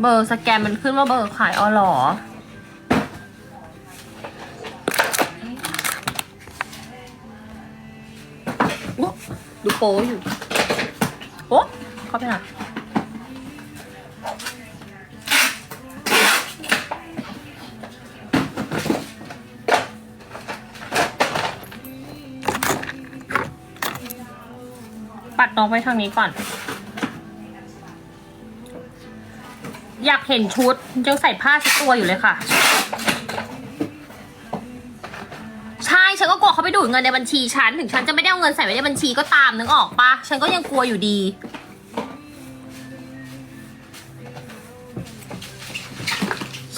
เบอร์สแกนมันขึ้นว่าเบอร์ขายออหรอ ดูโป้อยู่ โอ้เข้าไปหน่อยปัดน้องไปทางนี้ก่อน อยากเห็นชุดยังใส่ผ้าชุดตัวอยู่เลยค่ะ ใช่ฉันก็กลัวเขาไปดูดเงินในบัญชีฉันถึงฉันจะไม่ได้เอาเงินใส่ไว้ในบัญชีก็ตามนึกออกปะฉันก็ยังกลัวอยู่ดี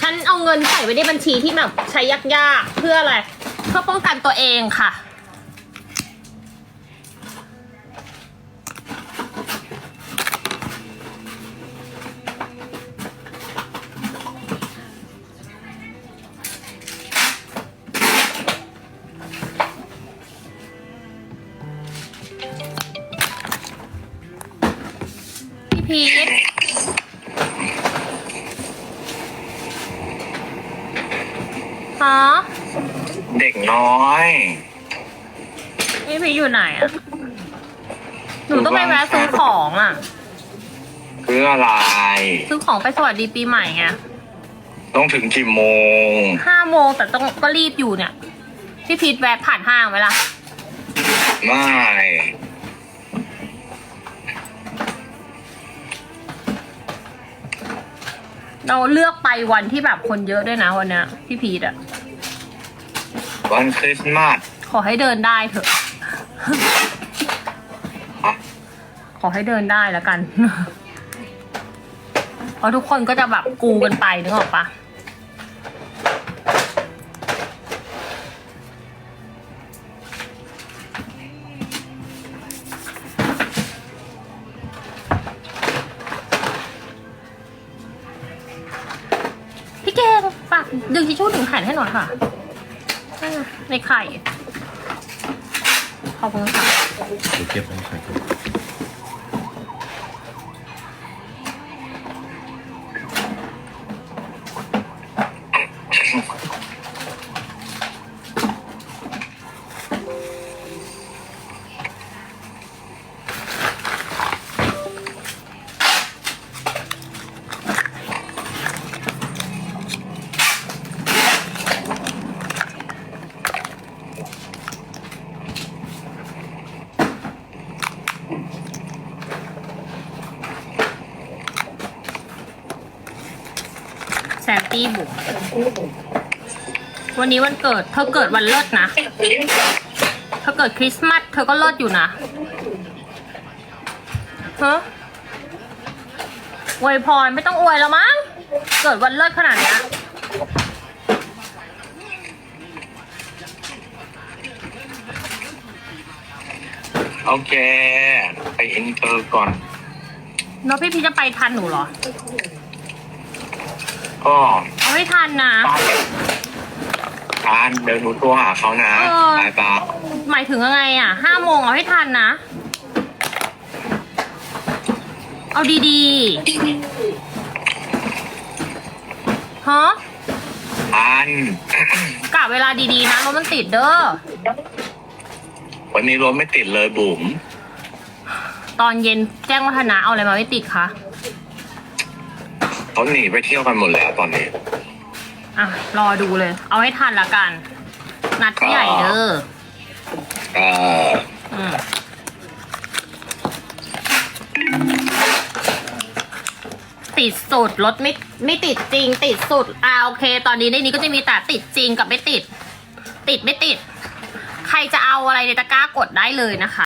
ฉันเอาเงินใส่ไว้ในบัญชีที่แบบใช้ยากๆ เพื่ออะไร เพื่อป้องกันตัวเองค่ะ พี่พีทฮะเด็กน้อยพี่พีทอยู่ไหนอะหนูต้องไปแวะซื้อของอะคืออะไร ซื้อของไปสวัสดีปีใหม่ไงต้องถึงกี่โมงห้าโมงแต่ต้องก็รีบอยู่เนี่ย พี่พีทแวะผ่านห้างไหมล่ะ ไม่ เราเลือกไปวันที่แบบคนเยอะด้วยนะวันเนี้ยพี่พีทอะวันคริสต์มาสขอให้เดินได้เถอะอะขอให้เดินได้แล้วกัน เพราะทุกคนก็จะแบบกูกันไปนึกออกปะ ดึงทิชชู่หนึ่งแผ่นให้หน่อยค่ะในไข่ ขอบคุณค่ะ เดี๋ยวเก็บไว้ใส่ก่อ นแซนตี้บุกวันนี้วันเกิด เธอเกิดวันเลิศนะ เธอเกิดคริสต์มาสเธอก็เลิศอยู่นะฮะอวยพรไม่ต้องอวยแล้วมั้ง เกิดวันเลิศขนาดเนี้ยโอเค ไปอินเตอร์ก่อน แล้วพี่พีชจะไปทันหนูเหรอ ก็เอาไม่ทันนะทานเดี๋ยวหนูโทรหาเขานะเออบายบายหมายถึงยังไงอะห้าโมงเอาให้ทันนะ เอาดีๆฮะทานกะเวลาดีๆนะรถมันติดเด้อ วันนี้รถไม่ติดเลยบุ๋มตอนเย็นแจ้งวัฒนะเอาอะไรมาไม่ติดคะ เขาหนีไปเที่ยวกันหมดแล้วตอนนี้ อะ รอดูเลย เอาให้ทันละกัน นัดผู้ใหญ่เด้อเอ่ออืมติดสุดรถไม่ไม่ติดจริง ติดสุดอ่าโอเค ตอนนี้ในนี้ก็จะมีแต่ติดจริงกับไม่ติด ติดไม่ติด ใครจะเอาอะไรในตะกร้ากดได้เลยนะคะ